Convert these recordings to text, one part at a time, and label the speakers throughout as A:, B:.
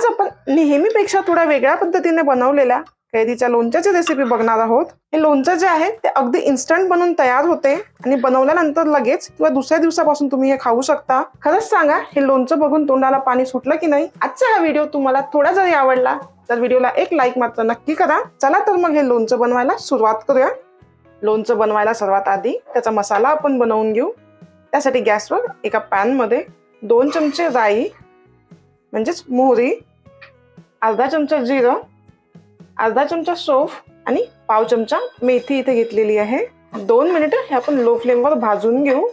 A: आज आपण नेहमीपेक्षा थोड्या वेगळ्या पद्धतीने बनवलेल्या कैरीच्या लोणच्याची रेसिपी बघणार आहोत. हे लोणचं जे आहे ते अगदी इन्स्टंट बनून तयार होते आणि बनवल्यानंतर लगेच किंवा दुसऱ्या दिवसापासून तुम्ही हे खाऊ शकता. खरंच सांगा हे लोणचं बघून तोंडाला पाणी सुटलं की नाही? आजचा हा व्हिडिओ तुम्हाला थोडा जरी आवडला तर व्हिडिओला एक लाईक मात्र नक्की करा. चला तर मग हे लोणचं बनवायला सुरुवात करूया. लोणचं बनवायला सर्वात आधी त्याचा मसाला आपण बनवून घेऊ. त्यासाठी गॅसवर एका पॅनमध्ये दोन चमचे राई म्हणजेच मोहरी अर्धा चमचा जिरं अर्धा चमचा सोफ आणि पाव चमचा मेथी इथे घेतलेली आहे. दोन मिनिटं हे आपण लो फ्लेमवर भाजून घेऊ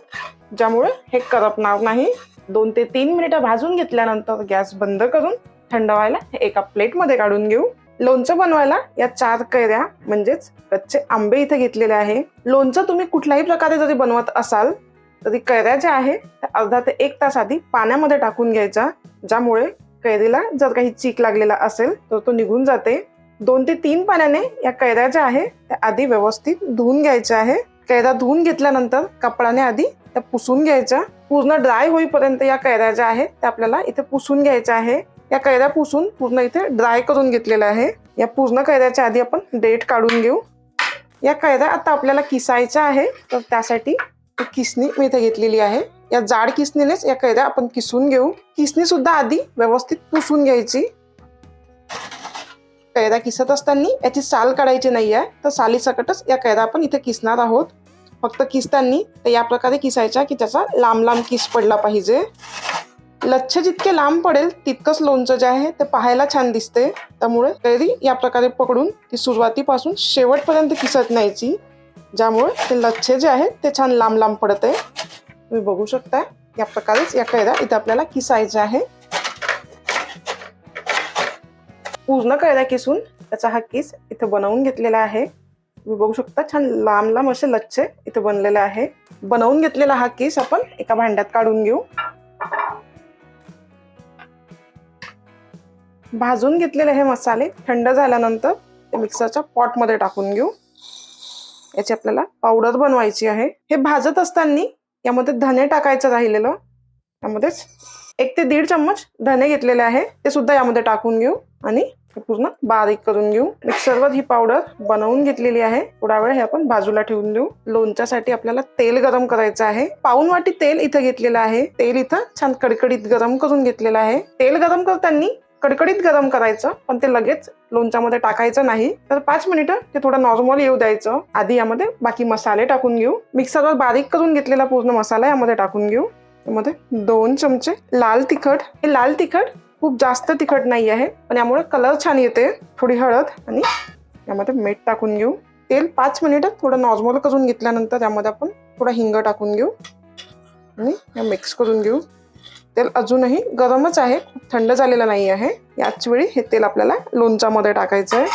A: ज्यामुळे हे करपणार नाही. दोन ते तीन मिनिटं भाजून घेतल्यानंतर गॅस बंद करून थंड व्हायला हे एका प्लेटमध्ये काढून घेऊ. लोणचं बनवायला या चार कैऱ्या म्हणजेच कच्चे आंबे इथे घेतलेले आहे. लोणचं तुम्ही कुठल्याही प्रकारे जरी बनवत असाल तरी कैऱ्या ज्या आहे त्या अर्धा ते एक तास आधी पाण्यामध्ये टाकून घ्यायचा ज्यामुळे कैरीला जर काही चीक लागलेला असेल तर तो निघून जाते. दोन ते तीन पाण्याने या कैऱ्या ज्या आहे त्या आधी व्यवस्थित धुवून घ्यायच्या आहे. कैऱ्या धुवून घेतल्यानंतर कपड्याने आधी त्या पुसून घ्यायच्या. पूर्ण ड्राय होईपर्यंत या कैऱ्या ज्या आहेत त्या आपल्याला इथे पुसून घ्यायच्या आहे. या कैऱ्या पुसून पूर्ण इथे ड्राय करून घेतलेल्या आहे. या पूर्ण कैऱ्याच्या आधी आपण डेट काढून घेऊ. या कैऱ्या आता आपल्याला किसायच्या आहे तर त्यासाठी ती किसणी मी इथे घेतलेली आहे. या जाड किसणीनेच या कैऱ्या आपण किसून घेऊ. किसणी सुद्धा आधी व्यवस्थित पुसून घ्यायची. कैऱ्या किसत असताना याची साल काढायची नाही आहे तर सालीसकटच या कैऱ्या आपण इथे किसणार आहोत. फक्त किसताना तर या प्रकारे किसायच्या की त्याचा लांब लांब किस पडला पाहिजे. लच्छ जितके लांब पडेल तितकंच लोणचं जे आहे ते पाहायला छान दिसते. त्यामुळे कैरी या प्रकारे पकडून ती सुरुवातीपासून शेवटपर्यंत किसत न्यायची. ज्यामुळे ते लच्छे जे आहे ते छान लांब लांब पडते. तुम्ही बघू शकता या प्रकारेच या कैदा इथे आपल्याला किसायचा आहे. पूर्ण कैदा किसून त्याचा हा किस इथं बनवून घेतलेला आहे. तुम्ही बघू शकता छान लांब लांब असे लच्छे इथे बनलेले आहे. बनवून घेतलेला हा किस आपण एका भांड्यात काढून घेऊ. भाजून घेतलेले हे मसाले थंड झाल्यानंतर ते मिक्सरच्या पॉटमध्ये टाकून घेऊ. याची आपल्याला पावडर बनवायची आहे. हे भाजत असताना यामध्ये धने टाकायचं राहिलेलं. त्यामध्येच एक ते दीड चम्मच धने घेतलेले आहे. ते सुद्धा यामध्ये टाकून घेऊ आणि पूर्ण बारीक करून घेऊ. मिक्सरवर ही पावडर बनवून घेतलेली आहे. थोडा वेळ हे आपण बाजूला ठेवून देऊ. लोणच्यासाठी आपल्याला तेल गरम करायचं आहे. पाऊन वाटी तेल इथं घेतलेलं आहे. तेल इथं छान कडकडीत गरम करून घेतलेलं आहे. तेल गरम करताना कडकडीत गरम करायचं पण ते लगेच लोणच्यामध्ये टाकायचं नाही. तर पाच मिनिटं ते थोडं नॉर्मल येऊ द्यायचं. आधी यामध्ये बाकी मसाले टाकून घेऊ. मिक्सरवर बारीक करून घेतलेला पूर्ण मसाला यामध्ये टाकून घेऊ. त्यामध्ये दोन चमचे लाल तिखट. हे लाल तिखट खूप जास्त तिखट नाही आहे पण यामुळे कलर छान येते. थोडी हळद आणि यामध्ये मीठ टाकून घेऊ. तेल पाच मिनिटं थोडं नॉर्मल करून घेतल्यानंतर यामध्ये आपण थोडा हिंग टाकून घेऊ. आणि मिक्स करून घेऊ. तेल अजूनही गरमच आहे. खूप थंड झालेलं नाही आहे. याच वेळी हे तेल आपल्याला लोणच्यामध्ये टाकायचं आहे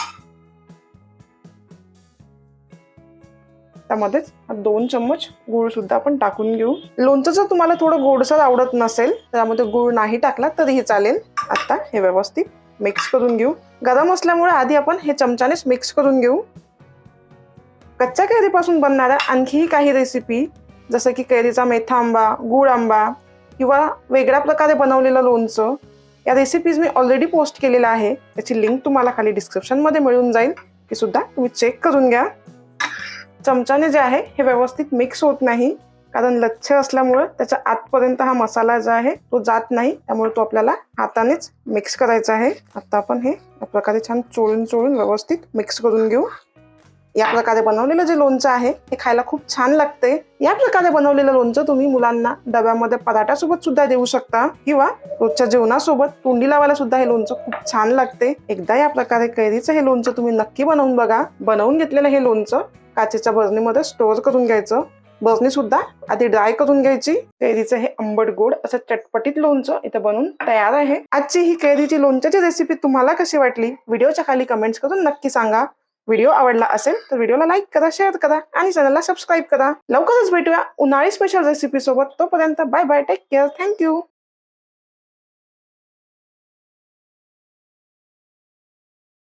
A: त्यामध्येच दोन चम्मच गुळ सुद्धा आपण टाकून घेऊ. लोणचं जर तुम्हाला थोडं गोडसर आवडत नसेल त्यामध्ये गूळ नाही टाकला तरीही चालेल. आता हे व्यवस्थित मिक्स करून घेऊ. गरम असल्यामुळे आधी आपण हे चमच्यानेच मिक्स करून घेऊ. कच्च्या कैरीपासून बनणाऱ्या आणखीही काही रेसिपी जसं की कैरीचा मेथा आंबा गूळ आंबा किंवा वेगळ्या प्रकारे बनवलेलं लोणचं या रेसिपीज मी ऑलरेडी पोस्ट केलेल्या आहे त्याची लिंक तुम्हाला खाली डिस्क्रिप्शनमध्ये मिळून जाईल. ती सुद्धा तुम्ही चेक करून घ्या. चमच्याने जे आहे हे व्यवस्थित मिक्स होत नाही. कारण लच्छ असल्यामुळं त्याच्या आतपर्यंत हा मसाला जो आहे तो जात नाही. त्यामुळे तो आपल्याला हातानेच मिक्स करायचा आहे. आता आपण हे या प्रकारे छान चोळून चोळून व्यवस्थित मिक्स करून घेऊ. या प्रकारे बनवलेलं जे लोणचं आहे हे खायला खूप छान लागते. या प्रकारे बनवलेलं लोणचं तुम्ही मुलांना डब्यामध्ये पराठ्यासोबत सुद्धा देऊ शकता किंवा रोजच्या जेवणासोबत तोंडी लावायला सुद्धा हे लोणचं खूप छान लागते. एकदा या प्रकारे कैरीचं हे लोणचं तुम्ही नक्की बनवून बघा. बनवून घेतलेलं हे लोणचं काचेच्या बरणीमध्ये स्टोअर करून घ्यायचं. भरणी सुद्धा आधी ड्राय करून घ्यायची. कैरीचं हे आंबट गोड असं चटपटीत लोणचं इथं बनवून तयार आहे. आजची ही कैरीची लोणच्याची रेसिपी तुम्हाला कशी वाटली? व्हिडिओच्या खाली कमेंट्स करून नक्की सांगा. व्हिडिओ आवडला असेल तर व्हिडिओला लाईक करा शेअर करा आणि चॅनलला सबस्क्राईब करा. लवकरच भेटूया उन्हाळी स्पेशल रेसिपी सोबत. तोपर्यंत bye bye take care thank you